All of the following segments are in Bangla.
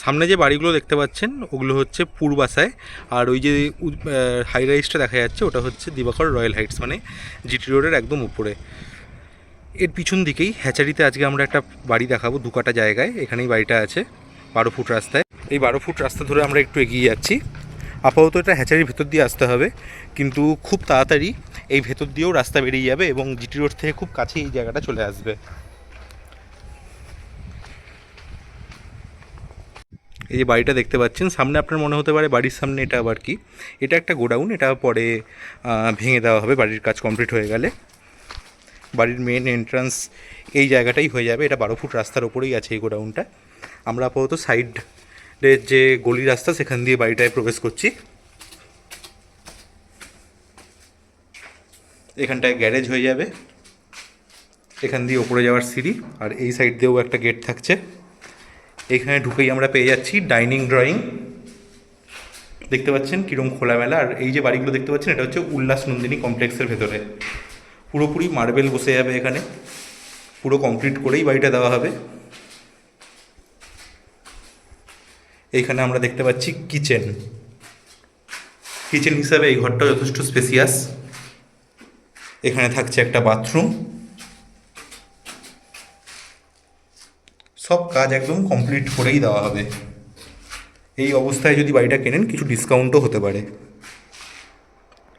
সামনে যে বাড়িগুলো দেখতে পাচ্ছেন, ওগুলো হচ্ছে পূর্বাসায় আর ওই যে হাই রাইজটা দেখা যাচ্ছে, ওটা হচ্ছে দিবাকর রয়্যাল হাইটস মানে জিটি রোডের একদম উপরে। এর পিছন দিকেই হ্যাচারিতে আজকে আমরা একটা বাড়ি দেখাবো, দু কাটা জায়গায়, এখানেই বাড়িটা আছে, বারো ফুট রাস্তায়। এই বারো ফুট রাস্তা ধরে আমরা একটু এগিয়ে যাচ্ছি। আপাতত এটা হ্যাচারির ভেতর দিয়ে আসতে হবে, কিন্তু খুব তাড়াতাড়ি এই ভেতর দিয়েও রাস্তা বেরিয়ে যাবে এবং জিটি রোড থেকে খুব কাছে এই জায়গাটা চলে আসবে। এই যে বাড়িটা দেখতে পাচ্ছেন, সামনে আপনার মনে হতে পারে বাড়ির সামনে এটা আবার কি? এটা একটা গোডাউন, এটা পরে ভেঙে দেওয়া হবে, বাড়ির কাজ কমপ্লিট হয়ে গেলে। বাড়ির মেন এন্ট্রান্স এই জায়গাটাই হয়ে যাবে, এটা বারো ফুট রাস্তার ওপরেই আছে এই গোডাউনটা। আমরা আপাতত সাইডের যে গলি রাস্তা, সেখান দিয়ে বাড়িটায় প্রবেশ করছি। এখানটায় গ্যারেজ হয়ে যাবে। এখান দিয়ে ওপরে যাওয়ার সিঁড়ি, আর এই সাইড দিয়েও একটা গেট থাকছে। এখানে ঢুকেই আমরা পেয়ে যাচ্ছি ডাইনিং ড্রয়িং। দেখতে পাচ্ছেন কীরকম খোলামেলা। আর এই যে বাড়িগুলো দেখতে পাচ্ছেন, এটা হচ্ছে উল্লাস নন্দিনী কমপ্লেক্সের ভেতরে। পুরোপুরি মার্বেল বসে যাবে এখানে। পুরো কমপ্লিট করেই বাড়িটা দেওয়া হবে। এইখানে আমরা দেখতে পাচ্ছি কিচেন। কিচেন হিসাবে এই ঘরটা যথেষ্ট স্পেসিয়াস। এখানে থাকছে একটা বাথরুম। সব কাজ একদম কমপ্লিট করেই দেওয়া হবে। এই অবস্থায় যদি বাড়িটা কেনেন, কিছু ডিসকাউন্টও হতে পারে।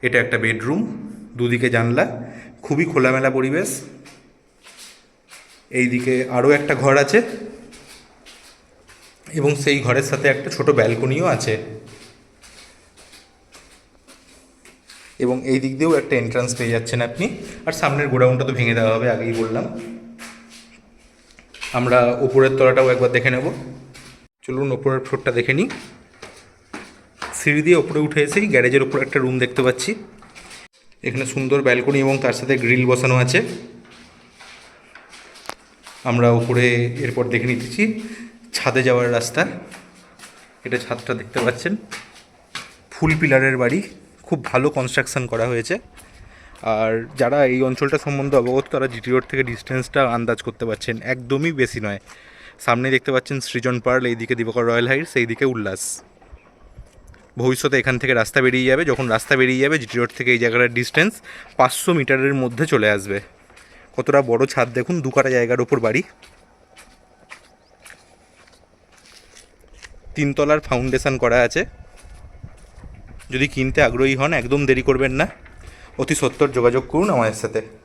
এটা একটা বেডরুম দুদিকে জানলা, খুবই খোলামেলা পরিবেশ। এই দিকে আরও একটা ঘর আছে। এবং সেই ঘরের সাথে একটা ছোট ব্যালকনিও আছে। এবং এই দিক দিয়েও একটা এন্ট্রান্স পেয়ে যাচ্ছেন আপনি। আর সামনের গোডাউনটা তো ভেঙে দেওয়া হবে, আগেই বললাম। আমরা ওপরের তলাটাও একবার দেখে নেব। চলুন ওপরের ফ্লোরটা দেখে নিই। সিঁড়ি দিয়ে ওপরে উঠে এসেই গ্যারেজের ওপর একটা রুম দেখতে পাচ্ছি। এখানে সুন্দর ব্যালকনি এবং তার সাথে গ্রিল বসানো আছে। আমরা উপরে এরপর দেখে নিতেছি ছাদে যাওয়ার রাস্তা। এটা ছাদটা দেখতে পাচ্ছেন। ফুল পিলারের বাড়ি। খুব ভালো কনস্ট্রাকশন করা হয়েছে। আর যারা এই অঞ্চলটা সম্বন্ধে অবগত, তারা জিটি রোড থেকে ডিস্টেন্সটা আন্দাজ করতে পারছেন একদমই বেশি নয়। সামনে দেখতে পাচ্ছেন সৃজন পার্ল, এইদিকে দিবাকর রয়্যাল হাইটস, এইদিকে উল্লাস। ভবিষ্যতে এখান থেকে রাস্তা বেরিয়ে যাবে। যখন রাস্তা বেরিয়ে যাবে জিটি রোড থেকে এই জায়গাটার ডিস্টেন্স পাঁচশো মিটারের মধ্যে চলে আসবে। কতটা বড় ছাদ দেখুন দু কাটা জায়গার ওপর বাড়ি। তিনতলার ফাউন্ডেশন করা আছে। যদি কিনতে আগ্রহী হন, একদম দেরি করবেন না। অতি সত্তর যোগাযোগ করুন আমাদের সাথে।